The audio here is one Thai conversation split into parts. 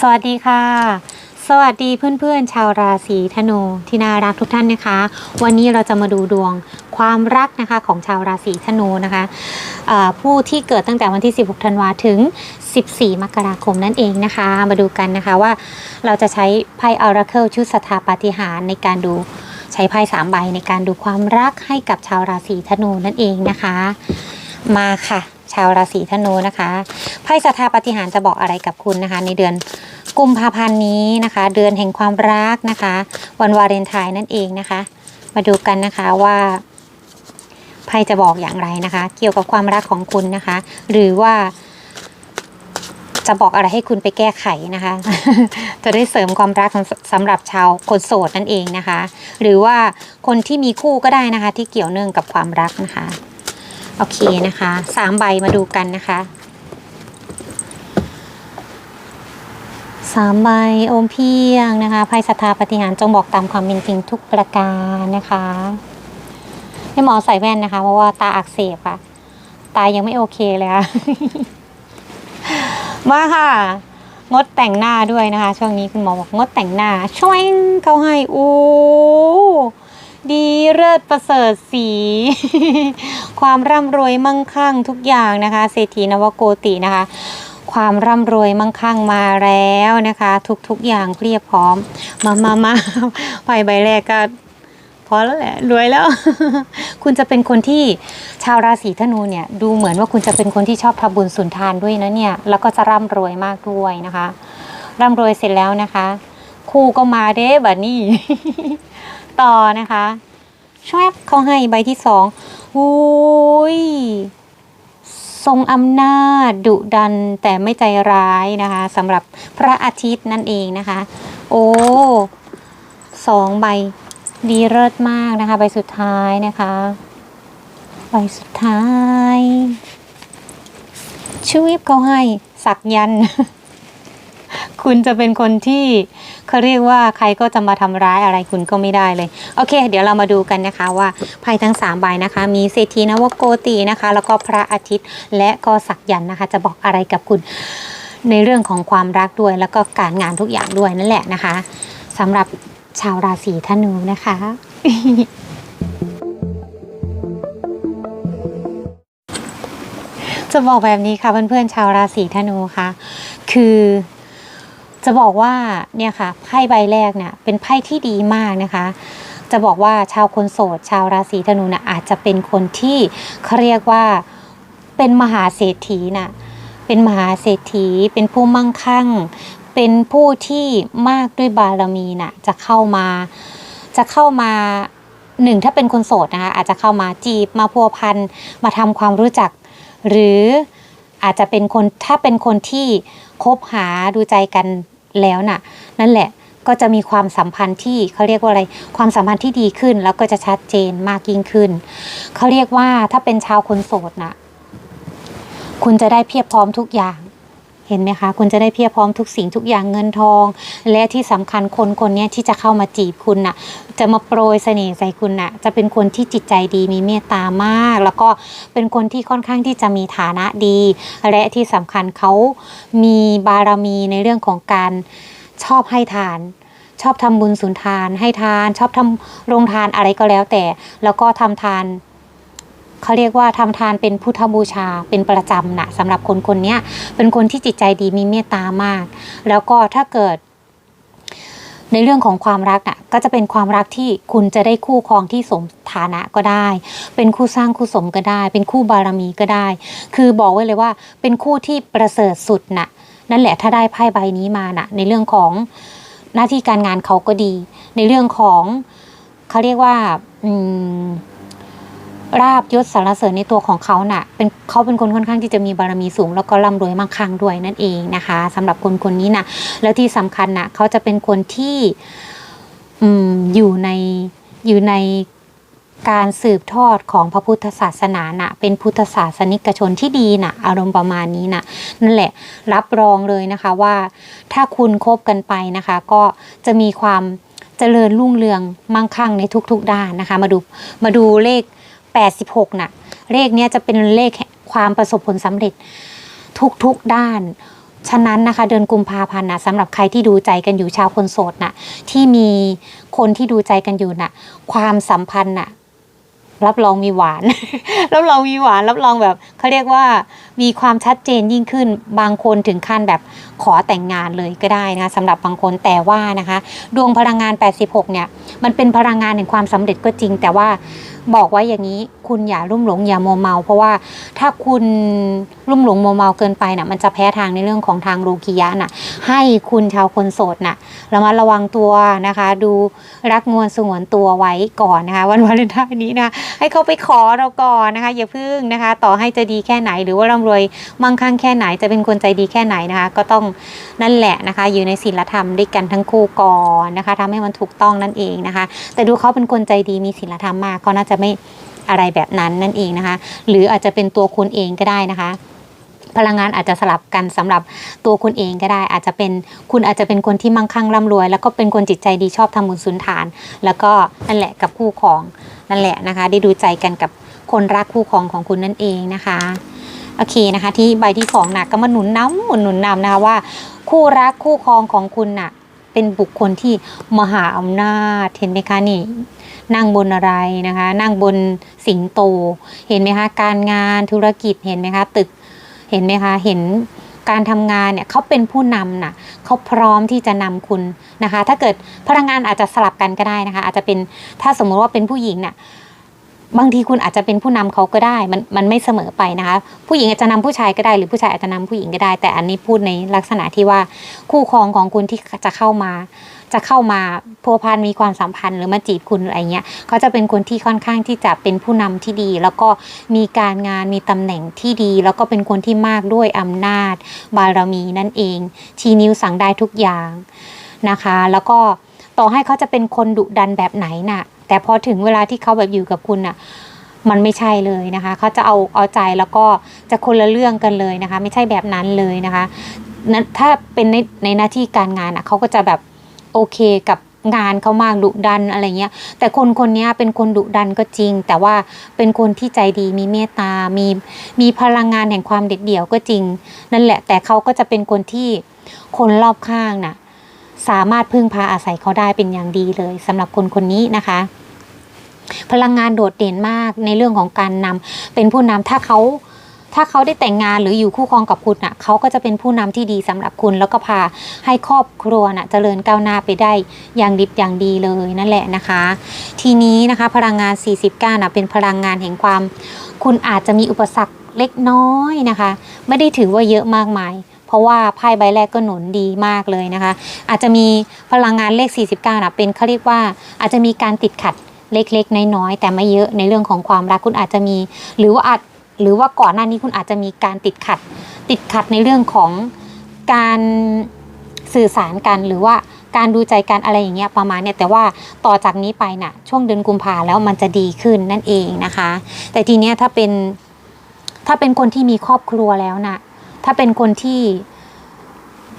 สวัสดีค่ะ สวัสดีเพื่อนๆ ชาวราศีธนูที่น่ารักทุกท่านนะคะ วันนี้เราจะมาดูดวงความรักนะคะของชาวราศีธนูนะคะผู้ที่เกิดตั้งแต่วันที่ 16 ธันวาถึง 14 มกราคมนั่นเองนะคะ มาดูกันนะคะว่าเราจะใช้ไพ่ Oracle ชุดสถาปาฏิหารในการดูใช้ไพ่3ใบในการดูความรักให้กับชาวราศีธนูนั่นเองนะคะ มาค่ะ ชาวราศีธนูนะคะไพ่สถาปาฏิหารจะบอกอะไรกับคุณนะคะ ในเดือน กุมภาพันธ์นี้นะคะ เดือนแห่งความรักนะคะ วันวาเลนไทน์นั่นเองนะคะ มาดูกันนะคะว่าไพ่จะบอกอย่างไรนะคะ เกี่ยวกับความรักของคุณนะคะ หรือว่า จะบอกอะไรให้คุณไปแก้ไขนะคะ จะได้เสริมความรักสำสำหรับชาวคนโสดนั่นเองนะคะ หรือว่าคนที่มีคู่ก็ได้นะคะ ที่เกี่ยวเนื่องกับความรักนะคะ โอเคนะคะสามใบมาดูกันนะคะ สามใบโอมเพียงนะคะไพ่สถาปฏิหารจงบอกตามความเป็นจริงทุกประการนะคะให้หมอใส่แว่นนะคะ เพราะว่าตาอักเสบค่ะตายังไม่โอเคเลยค่ะมาค่ะ งดแต่งหน้าด้วยนะคะ ช่วงนี้คุณหมอบอกงดแต่งหน้าช่วยเขาให้โอ้ดีเลิศประเสริฐสี ความร่ำรวยมั่งคั่งทุกอย่างนะคะ เศรษฐีนวโกตินะคะ ความร่ำรวยมั่งคั่งมาแล้วนะคะ ทุกๆอย่างเพียบพร้อม มามามาไพ่ใบแรกก็พอแล้วแหละรวยแล้ว คุณจะเป็นคนที่ชาวราศีธนูเนี่ย ดูเหมือนว่าคุณจะเป็นคนที่ชอบทำบุญสุนทานด้วยนะเนี่ย แล้วก็จะร่ำรวยมากด้วยนะคะ ร่ำรวยเสร็จแล้วนะคะ คู่ก็มาเด้บัดนี้ ต่อนะคะชวบเขาให้ใบที่สองอุ้ย ทรงอำนาจดุดันแต่ไม่ใจร้ายนะคะสำหรับพระอาทิตย์นั่นเองนะคะ โอ้สองใบดีเลิศมากนะคะ ใบสุดท้ายนะคะ ใบสุดท้ายชวิบเขาให้สักยัน คุณจะเป็นคนที่เขาเรียกว่าใครก็จะมาทำร้ายอะไรคุณก็ไม่ได้เลย โอเค เดี๋ยวเรามาดูกันนะคะว่าไพ่ทั้ง3ใบนะคะ มีเศรษฐีนวโกตีนะคะ แล้วก็พระอาทิตย์ และก็สักยันต์นะคะ จะบอกอะไรกับคุณในเรื่องของความรักด้วย แล้วก็การงานทุกอย่างด้วยนั่นแหละนะคะสำหรับชาวราศีธนูนะคะจะบอกแบบนี้ค่ะเพื่อนๆชาวราศีธนูค่ะ คือ จะบอกว่าเนี่ยค่ะไพ่ใบแรกเนี่ยเป็นไพ่ที่ดีมากนะคะ จะบอกว่าชาวคนโสด ชาวราศีธนูน่ะอาจจะเป็นคนที่เขาเรียกว่าเป็นมหาเศรษฐีน่ะเป็นมหาเศรษฐี เป็นผู้มั่งคั่ง เป็นผู้ที่มากด้วยบารมีน่ะจะเข้ามาจะเข้ามาหนึ่งถ้าเป็นคนโสดนะคะอาจจะเข้ามาจีบมาพัวพันมาทำความรู้จัก หรืออาจจะเป็นคนถ้าเป็นคนที่คบหาดูใจกัน แล้วน่ะ นั่นแหละก็จะมีความสัมพันธ์ที่เขาเรียกว่าอะไร ความสัมพันธ์ที่ดีขึ้น แล้วก็จะชัดเจนมากยิ่งขึ้น เขาเรียกว่าถ้าเป็นชาวคนโสดน่ะคุณจะได้เพียบพร้อมทุกอย่าง เห็นไหมคะ คุณจะได้เพียบพร้อมทุกสิ่งทุกอย่างเงินทอง และที่สำคัญคนคนนี้ที่จะเข้ามาจีบคุณน่ะ จะมาโปรยเสน่ห์ใส่คุณน่ะ จะเป็นคนที่จิตใจดีมีเมตตามาก แล้วก็เป็นคนที่ค่อนข้างที่จะมีฐานะดี และที่สำคัญเขามีบารมีในเรื่องของการชอบให้ทานชอบทำบุญสุนทานให้ทาน ชอบทำโรงทานอะไรก็แล้วแต่ แล้วก็ทำทาน เขาเรียกว่าทำทานเป็นพุทธบูชาเป็นประจำนะสำหรับคนคนนี้เป็นคนที่จิตใจดีมีเมตตามาก แล้วก็ถ้าเกิด ในเรื่องของความรักอะก็จะเป็นความรักที่คุณจะได้คู่ครองที่สมฐานะก็ได้ เป็นคู่สร้างคู่สมก็ได้ เป็นคู่บารมีก็ได้ คือบอกไว้เลยว่า เป็นคู่ที่ประเสริฐสุดน่ะ นั่นแหละถ้าได้ไพ่ใบนี้มาน่ะ ในเรื่องของหน้าที่การงานเขาก็ดี ในเรื่องของเขาเรียกว่า อืม ราบยศสารเสริญในตัวของเขาน่ะเป็นเขาเป็นคนค่อนข้างที่จะมีบารมีสูง แล้วก็ร่ำรวยมั่งคั่งด้วยนั่นเองนะคะสำหรับคนคนนี้นะแล้วที่สำคัญน่ะเขาจะเป็นคนที่อืมอยู่ในอยู่ในการสืบทอดของพระพุทธศาสนาน่ะเป็นพุทธศาสนิกชนที่ดีน่ะอารมณ์ประมาณนี้น่ะนั่นแหละรับรองเลยนะคะว่าถ้าคุณคบกันไปนะคะ ก็จะมีความเจริญรุ่งเรืองมั่งคั่งในทุกๆด้านนะคะ มาดูมาดูเลข 86น่ะ เลขเนี้ยจะเป็นเลขความประสบผลสำเร็จทุกๆด้าน ฉะนั้นนะคะ เดือนกุมภาพันธ์นะสำหรับใครที่ดูใจกันอยู่ชาวคนโสดน่ะที่มีคนที่ดูใจกันอยู่น่ะความสัมพันธ์น่ะรับรองมีหวาน รับรองมีหวาน รับรองแบบเขาเรียกว่า มีความชัดเจนยิ่งขึ้นบางคนถึงขั้นแบบขอแต่งงานเลยก็ได้นะคะสำหรับบางคนแต่ว่านะคะ ดวงพลังงาน 86 เนี่ย มันเป็นพลังงานแห่งความสำเร็จก็จริง แต่ว่าบอกไว้อย่างนี้คุณอย่าลุ่มหลงอย่าโมเมา เพราะว่าถ้าคุณลุ่มหลงโมเมาเกินไปน่ะมันจะแพ้ทางในเรื่องของทางโลกิยะน่ะ ให้คุณชาวคนโสดน่ะระมัดระวังตัวนะคะ ดูรักงวนสงวนตัวไว้ก่อนนะคะ วันวาเลนไทน์นี้นะให้เขาไปขอเราก่อนนะคะ อย่าพึ่งนะคะ ต่อให้จะดีแค่ไหนหรือว่าร่ำรวยมั่งคั่งแค่ไหน จะเป็นคนใจดีแค่ไหนนะคะ ก็ต้องนั่นแหละนะคะ อยู่ในศีลธรรมด้วยกันทั้งคู่ก่อนนะคะทำให้มันถูกต้องนั่นเองนะคะ แต่ดูเขาเป็นคนใจดีมีศีลธรรมมากก็น่าจะไม่อะไรแบบนั้นนั่นเองนะคะ หรืออาจจะเป็นตัวคุณเองก็ได้นะคะพลังงานอาจจะสลับกันสำหรับตัวคุณเองก็ได้ อาจจะเป็นคุณอาจจะเป็นคนที่มั่งคั่งร่ำรวย แล้วก็เป็นคนจิตใจดีชอบทำบุญสุนทาน แล้วก็นั่นแหละกับคู่ของนั่นแหละนะคะ ได้ดูใจกันกับคนรักคู่ครองของคุณนั่นเองนะคะ โอเคนะคะ ที่ใบที่สองนะก็มาหนุนน้ำหมุนหนุนนำนะคะว่า คู่รักคู่ครองของคุณน่ะ เป็นบุคคลที่มหาอำนาจเห็นไหมคะนี่นั่งบนอะไรนะคะ นั่งบนสิงโต เห็นไหมคะ การงานธุรกิจเห็นไหมคะ ตึกเห็นไหมคะ เห็นการทำงานเนี่ยเขาเป็นผู้นำน่ะเขาพร้อมที่จะนำคุณนะคะ ถ้าเกิดพลังงานอาจจะสลับกันก็ได้นะคะ อาจจะเป็นถ้าสมมุติว่าเป็นผู้หญิงเนี่ย บางทีคุณอาจจะเป็นผู้นำเขาก็ได้มันมันไม่เสมอไปนะคะ ผู้หญิงอาจจะนำผู้ชายก็ได้ หรือผู้ชายอาจจะนำผู้หญิงก็ได้ แต่อันนี้พูดในลักษณะที่ว่าคู่ครองของคุณที่จะเข้ามา จะเข้ามาพัวพันมีความสัมพันธ์หรือมาจีบคุณอะไรเงี้ยเขาจะเป็นคนที่ค่อนข้างที่จะเป็นผู้นำที่ดี แล้วก็มีการงานมีตำแหน่งที่ดี แล้วก็เป็นคนที่มากด้วยอำนาจ บารมีนั่นเอง ชี้นิ้วสั่งได้ทุกอย่างนะคะ แล้วก็ต่อให้เขาจะเป็นคนดุดันแบบไหนน่ะ แต่พอถึงเวลาที่เขาแบบอยู่กับคุณน่ะมันไม่ใช่เลยนะคะ เขาจะเอาเอาใจแล้วก็จะคนละเรื่องกันเลยนะคะ ไม่ใช่แบบนั้นเลยนะคะนั้นถ้าเป็นในในหน้าที่การงานอะเขาก็จะแบบโอเคกับงานเขามากดุดันอะไรเงี้ย แต่คนคนนี้เป็นคนดุดันก็จริง แต่ว่าเป็นคนที่ใจดีมีเมตตา มีมีพลังงานแห่งความเด็ดเดี่ยวก็จริง นั่นแหละแต่เขาก็จะเป็นคนที่คนรอบข้างน่ะ สามารถพึ่งพาอาศัยเขาได้เป็นอย่างดีเลยสำหรับคนคนนี้นะคะ พลังงานโดดเด่นมากในเรื่องของการนำเป็นผู้นำถ้าเขาถ้าเขาได้แต่งงานหรืออยู่คู่ครองกับคุณน่ะเขาก็จะเป็นผู้นำที่ดีสำหรับคุณ แล้วก็พาให้ครอบครัวน่ะเจริญก้าวหน้าไปได้อย่างดิบอย่างดีเลยนั่นแหละนะคะ ทีนี้นะคะพลังงาน 49น่ะเป็นพลังงานแห่งความ คุณอาจจะมีอุปสรรคเล็กน้อยนะคะ ไม่ได้ถือว่าเยอะมากมาย เพราะว่าไพ่ใบแรกก็หนุนดีมากเลยนะคะ อาจจะมีพลังงานเลข 49นะเป็นเขาเรียกว่าอาจจะมีการติดขัดเล็กๆ น้อยๆ แต่ไม่เยอะในเรื่องของความรักคุณอาจจะมี หรือว่าอาจหรือว่าก่อนหน้านี้คุณอาจจะมีการติดขัด ติดขัดในเรื่องของการสื่อสารกันหรือว่าการดูใจกันอะไรอย่างเงี้ยประมาณเนี่ยแต่ว่าต่อจากนี้ไปน่ะช่วงเดือนกุมภาแล้วมันจะดีขึ้นนั่นเองนะคะ แต่ทีเนี้ยถ้าเป็นถ้าเป็นคนที่มีครอบครัวแล้วน่ะ ถ้าเป็นคนที่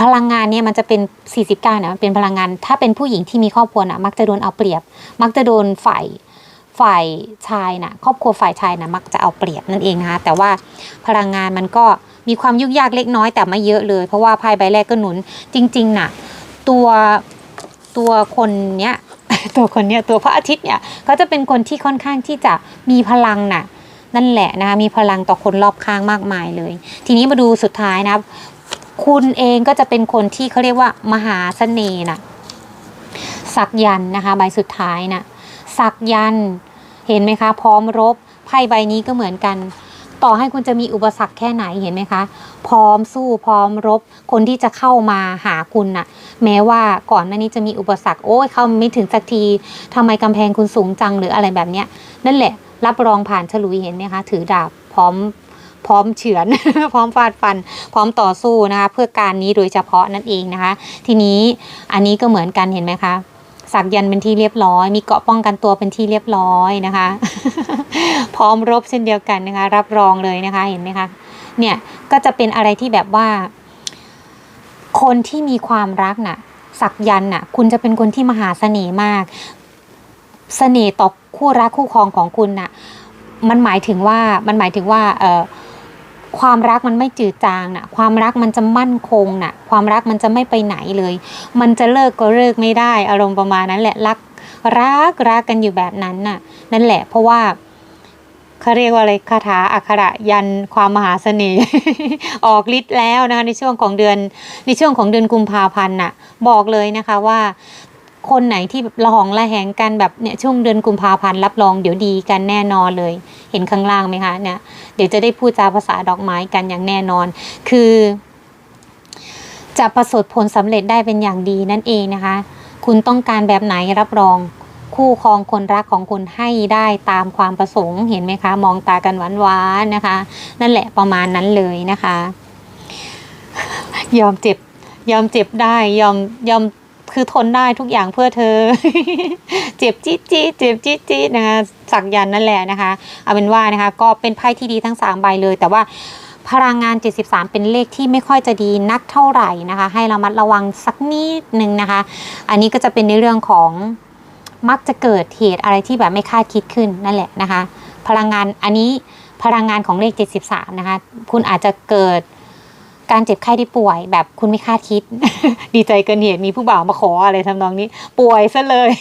พลังงานเนี่ยมันจะเป็น 49เนี่ยมันเป็นพลังงาน ถ้าเป็นผู้หญิงที่มีครอบครัวน่ะมักจะโดนเอาเปรียบ มักจะโดนฝ่ายฝ่ายชายน่ะครอบครัวฝ่ายชายน่ะมักจะเอาเปรียบนั่นเองนะคะแต่ว่าพลังงานมันก็มีความยุ่งยากเล็กน้อยแต่ไม่เยอะเลย เพราะว่าไพ่ใบแรกก็หนุน จริงๆน่ะตัวตัวคนเนี้ยตัวคนเนี้ยตัวพระอาทิตย์เนี่ยเขาจะเป็นคนที่ค่อนข้างที่จะมีพลังน่ะ นั่นแหละนะคะมีพลังต่อคนรอบข้างมากมายเลย ทีนี้มาดูสุดท้ายนะคุณเองก็จะเป็นคนที่เขาเรียกว่ามหาเสน่ห์นะสักยันนะคะ ใบสุดท้ายน่ะสักยันเห็นไหมคะ พร้อมรบไพ่ใบนี้ก็เหมือนกัน ต่อให้คุณจะมีอุปสรรคแค่ไหนเห็นไหมคะ พร้อมสู้พร้อมรบ คนที่จะเข้ามาหาคุณน่ะ แม้ว่าก่อนหน้านี้จะมีอุปสรรคโอ้ยเข้าไม่ถึงสักทีทำไมกำแพงคุณสูงจังหรืออะไรแบบเนี้ยนั่นแหละ รับรองผ่านฉลุยเห็นไหมคะ ถือดาบพร้อมพร้อมเฉือน พร้อมฟาดฟัน พร้อมต่อสู้นะคะเพื่อการนี้โดยเฉพาะนั่นเองนะคะ ทีนี้อันนี้ก็เหมือนกันเห็นไหมคะสักยันเป็นที่เรียบร้อย มีเกาะป้องกันตัวเป็นที่เรียบร้อยนะคะ พร้อมรบเช่นเดียวกันนะคะ รับรองเลยนะคะเห็นไหมคะเนี่ยก็จะเป็นอะไรที่แบบว่า คนที่มีความรักน่ะสักยันน่ะ คุณจะเป็นคนที่มหาเสน่ห์มาก เสน่ห์ต่อคู่รักคู่ครองของคุณน่ะมันหมายถึงว่ามันหมายถึงว่าเออความรักมันไม่จืดจางน่ะ ความรักมันจะมั่นคงน่ะ ความรักมันจะไม่ไปไหนเลย มันจะเลิกก็เลิกไม่ได้ อารมณ์ประมาณนั้นแหละรักรักรักกันอยู่แบบนั้นน่ะ นั่นแหละเพราะว่าเขาเรียกว่าอะไรคาถาอักขระยันความมหาเสน่ห์ออกฤทธิ์แล้วนะคะในช่วงของเดือนในช่วงของเดือนกุมภาพันธ์น่ะ บอกเลยนะคะว่า คนไหนที่แบบละหองละแหงกันแบบเนี่ยช่วงเดือนกุมภาพันธ์รับรองเดี๋ยวดีกันแน่นอนเลย เห็นข้างล่างไหมคะเนี่ยเดี๋ยวจะได้พูดจาภาษาดอกไม้กันอย่างแน่นอน คือ จะประสบผลสำเร็จได้เป็นอย่างดีนั่นเองนะคะ คุณต้องการแบบไหนรับรองคู่ครองคนรักของคุณให้ได้ตามความประสงค์เห็นไหมคะ มองตากันหวานๆนะคะ นั่นแหละประมาณนั้นเลยนะคะ ยอมเจ็บ ยอมเจ็บได้ยอมยอม คือทนได้ทุกอย่างเพื่อเธอ เจ็บจี๊ดจี๊ดเจ็บจี๊ดจี๊ดนะคะสักยันนั่นแหละนะคะ เอาเป็นว่านะคะ ก็เป็นไพ่ที่ดีทั้ง 3 ใบเลย แต่ว่าพลังงาน 73 เป็นเลขที่ไม่ค่อยจะดีนักเท่าไหร่นะคะ ให้เรามัดระวังสักนิดนึงนะคะ อันนี้ก็จะเป็นในเรื่องของมักจะเกิดเหตุอะไรที่แบบไม่คาดคิดขึ้นนั่นแหละนะคะ พลังงานอันนี้พลังงานของเลข 73 นะคะ คุณอาจจะเกิด การเจ็บไข้ได้ป่วย แบบคุณไม่คาดคิด ดีใจเกินเหตุมีผู้บ่าวมาขออะไรทำนองนี้ ป่วยซะเลย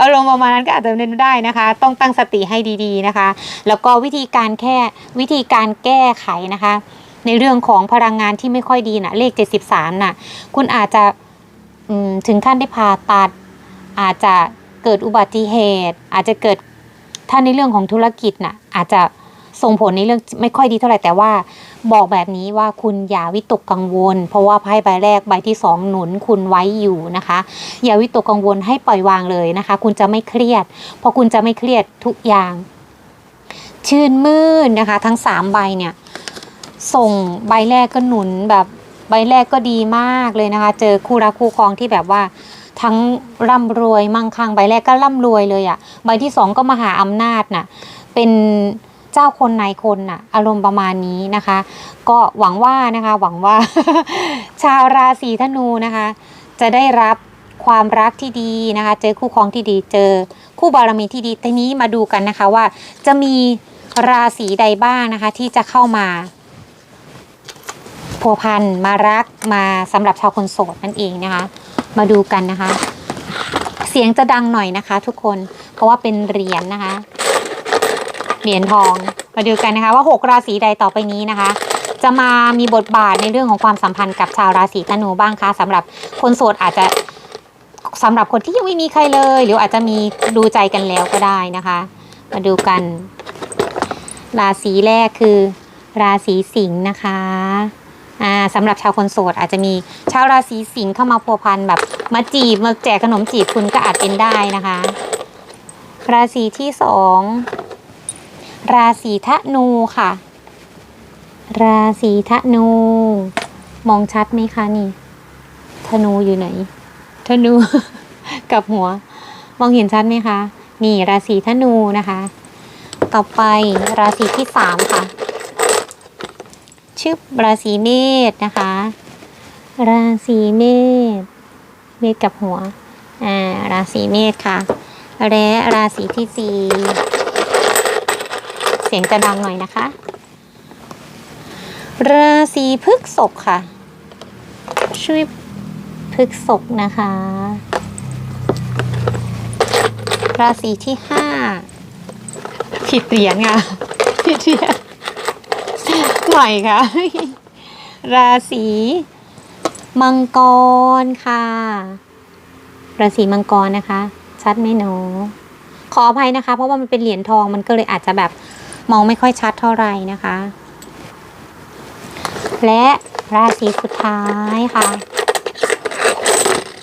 อารมณ์ประมาณนั้นก็อาจจะเป็นได้นะคะ ต้องตั้งสติให้ดีๆนะคะ แล้วก็วิธีการแค่วิธีการแก้ไขนะคะ ในเรื่องของพลังงานที่ไม่ค่อยดีน่ะ เลข 73น่ะ คุณอาจจะถึงขั้นได้ผ่าตัด อาจจะเกิดอุบัติเหตุ อาจจะเกิดถ้าในเรื่องของธุรกิจน่ะ อาจจะ ส่งผลในเรื่องไม่ค่อยดีเท่าไหร่แต่ว่า บอกแบบนี้ว่าคุณอย่าวิตกกังวล เพราะว่าไพ่ใบแรกใบที่สองหนุนคุณไว้อยู่นะคะ อย่าวิตกกังวลให้ปล่อยวางเลยนะคะ คุณจะไม่เครียด เพราะคุณจะไม่เครียดทุกอย่าง ชื่นมื่นนะคะ ทั้งสามใบเนี่ยส่งใบแรกก็หนุนแบบใบแรกก็ดีมากเลยนะคะ เจอคู่รักคู่ครองที่แบบว่าทั้งร่ำรวยมั่งคั่งใบแรกก็ร่ำรวยเลยอะ่ะ ใบที่สองก็มหาอำนาจน่ะเป็น เจ้าคนนายคนน่ะอารมณ์ประมาณนี้นะคะ ก็หวังว่านะคะหวังว่า ชาวราศีธนูนะคะ จะได้รับความรักที่ดีนะคะ เจอคู่ครองที่ดีเจอคู่บารมีที่ดีทีนี้มาดูกันนะคะว่าจะมีราศีใดบ้างนะคะ ที่จะเข้ามาพัวพันมารักมาสำหรับชาวคนโสดนั่นเองนะคะ มาดูกันนะคะ เสียงจะดังหน่อยนะคะ ทุกคนเพราะว่าเป็นเหรียญนะคะ เหรียญทอง มาดูกันนะคะว่าหกราศีใดต่อไปนี้นะคะ จะมามีบทบาทในเรื่องของความสัมพันธ์กับชาวราศีธนูบ้างคะสำหรับคนโสดอาจจะสำหรับคนที่ยังไม่มีใครเลย หรืออาจจะมีดูใจกันแล้วก็ได้นะคะ มาดูกัน ราศีแรกคือ ราศีสิงห์นะคะอ่าสำหรับชาวคนโสดอาจจะมีชาวราศีสิงห์เข้ามาพัวพันแบบมาจีบมาแจกขนมจีบคุณก็อาจเป็นได้นะคะ ราศีที่สอง ราศีธนูค่ะ ราศีธนู มองชัดไหมคะนี่ ธนูอยู่ไหน ธนู กับหัว มองเห็นชัดไหมคะ นี่ ราศีธนูนะคะ ต่อไปราศีที่สามค่ะ ชื่อราศีเมษนะคะ ราศีเมษ เมษกับหัว อ่า ราศีเมษค่ะ และราศีที่สี่ เสียงจะดังหน่อยนะคะ ราศีพฤกษภค่ะ ช่วยพฤกษภนะคะ ราศีที่ห้าผิดเหรียญค่ะผิดเหรียญใหม่ค่ะ ราศีมังกรค่ะ ราศีมังกรนะคะ ชัดไหมหนูขออภัยนะคะ เพราะว่ามันเป็นเหรียญทองมันก็เลยอาจจะแบบ มองไม่ค่อยชัดเท่าไหร่นะคะ และราศีสุดท้ายค่ะ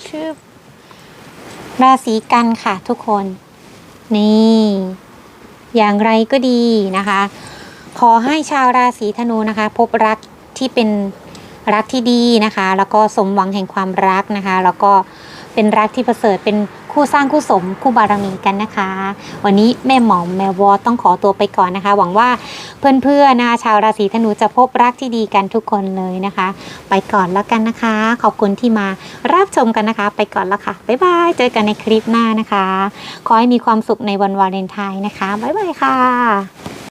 ชื่อราศีกันค่ะทุกคน นี่ อย่างไรก็ดีนะคะ ขอให้ชาวราศีธนูนะคะ พบรักที่เป็นรักที่ดีนะคะ แล้วก็สมหวังแห่งความรักนะคะ แล้วก็เป็นรักที่ประเสริฐเป็น คู่สร้างคู่สมคู่บารมีกันนะคะ วันนี้แม่หมอมแม่วอต้องขอตัวไปก่อนนะคะ หวังว่าเพื่อนๆนะคะชาวราศีธนูจะพบรักที่ดีกันทุกคนเลยนะคะ ไปก่อนแล้วกันนะคะ ขอบคุณที่มารับชมกันนะคะ ไปก่อนแล้วค่ะบ๊ายบายเจอกันในคลิปหน้านะคะ ขอให้มีความสุขในวันวาเลนไทน์นะคะบ๊ายบายค่ะ